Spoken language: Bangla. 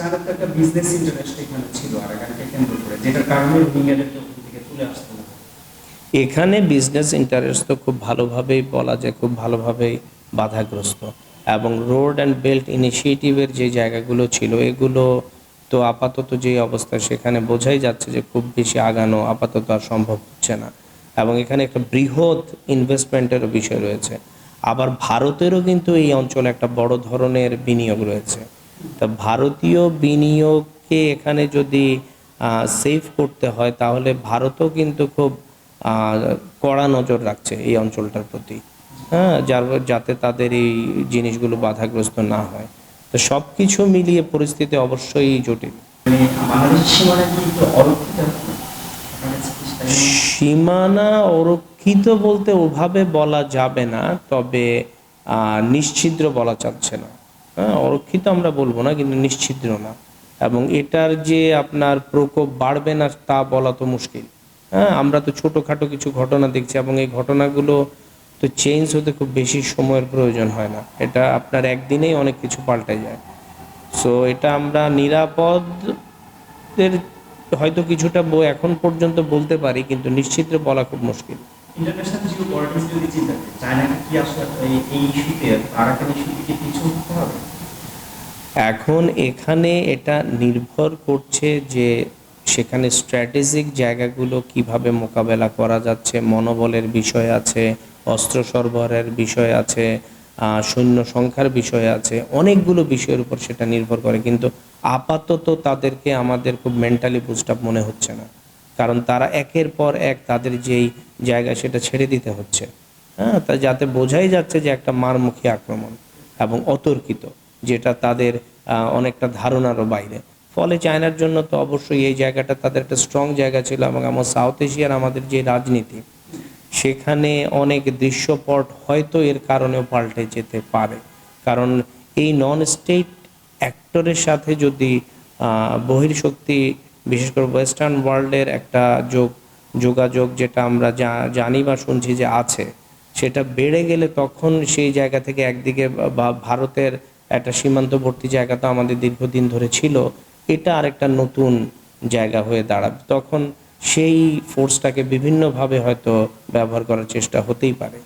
তো একটা বিজনেস ইন্টারেস্ট এখানে ছিল আরাকানকে কেন্দ্র করে, যেটার কারণে রোহিঙ্গাদেরকে ওখান থেকে তুলে আসতে এখানে বিজনেস ইন্টারেস্ট তো খুব ভালোভাবেই বলা যায়, খুব ভালোভাবেই বাধাগ্রস্ত। এবং রোড অ্যান্ড বেল্ট ইনিশিয়েটিভের যে জায়গাগুলো ছিল, এগুলো তো আপাতত যে অবস্থা সেখানে বোঝাই যাচ্ছে যে খুব বেশি আগানো আপাতত আর সম্ভব হচ্ছে না। এবং এখানে একটা বৃহৎ ইনভেস্টমেন্টেরও বিষয় রয়েছে। আবার ভারতেরও কিন্তু এই অঞ্চলে একটা বড় ধরনের বিনিয়োগ রয়েছে। তা ভারতীয় বিনিয়োগকে এখানে যদি সেভ করতে হয় তাহলে ভারতও কিন্তু খুব কড়া নজর রাখছে এই অঞ্চলটার প্রতি। হ্যাঁ যার যাতে তাদের এই জিনিসগুলো বাধাগ্রস্ত না হয়। তো সব কিছু মিলিয়ে পরিস্থিতি অবশ্যই জটিল। মানে সীমানা অরক্ষিত বলতে ওভাবে বলা যাবে না তবে আহ, নিশ্ছিদ্র বলা যাচ্ছে না। হ্যাঁ অরক্ষিত আমরা বলব না, কিন্তু নিশ্ছিদ্র না। এবং এটার যে আপনার প্রকোপ বাড়বে না, তা বলা তো মুশকিল। হ্যাঁ আমরা তো ছোটোখাটো কিছু ঘটনা দেখছি, এবং এই ঘটনাগুলো তো চেঞ্জ হতে খুব বেশি সময়ের প্রয়োজন হয় না। এটা আপনার একদিনেই অনেক কিছু পাল্টে যায়। সো এটা আমরা নিরাপদের হয়তো কিছুটা এখন পর্যন্ত বলতে পারি, কিন্তু নিশ্চিত বলা খুব মুশকিল। ইন্টারন্যাশনাল জিও পলিটিক্স যদি চিন্তা কি আসলে এই ইস্যুতে আরাকান ইস্যুতে কি পিছু হতে হবে? এখন এখানে এটা নির্ভর করছে যে সেখানে স্ট্র্যাটেজিক জায়গাগুলো কীভাবে মোকাবেলা করা যাচ্ছে, মনোবলের বিষয় আছে, অস্ত্র সরবরাহের বিষয় আছে সৈন্য সংখ্যার বিষয় আছে, অনেকগুলো বিষয়ের উপর সেটা নির্ভর করে। কিন্তু আপাতত তাদেরকে আমাদের খুব মেন্টালি বুস্ট আপ মনে হচ্ছে না। কারণ তারা একের পর এক তাদের যেই জায়গা সেটা ছেড়ে দিতে হচ্ছে। হ্যাঁ তা যাতে বোঝাই যাচ্ছে যে একটা মারমুখী আক্রমণ এবং অতর্কিত, যেটা তাদের অনেকটা ধারণারও বাইরে। ফলে চায়নার জন্য তো অবশ্যই এই জায়গাটা তাদের একটা স্ট্রং জায়গা ছিল এবং আমার সাউথ এশিয়ার আমাদের যে রাজনীতি, সেখানে অনেক দৃশ্যপট হয়তো এর কারণেও পাল্টে যেতে পারে। কারণ এই নন স্টেট অ্যাক্টরের সাথে যদি বহির্শক্তি বিশেষ করে ওয়েস্টার্ন ওয়ার্ল্ডের একটা যোগ, যোগাযোগ যেটা আমরা জানি বা শুনছি যে আছে, সেটা বেড়ে গেলে তখন সেই জায়গা থেকে একদিকে বা- ভারতের একটা সীমান্তবর্তী জায়গা তো আমাদের দীর্ঘদিন ধরে ছিল, এটা আরেকটা নতুন জায়গা হয়ে দাঁড়াবে। তখন সেই ফোর্সটাকে বিভিন্নভাবে হয়তো ব্যবহার করার চেষ্টা হতেই পারে।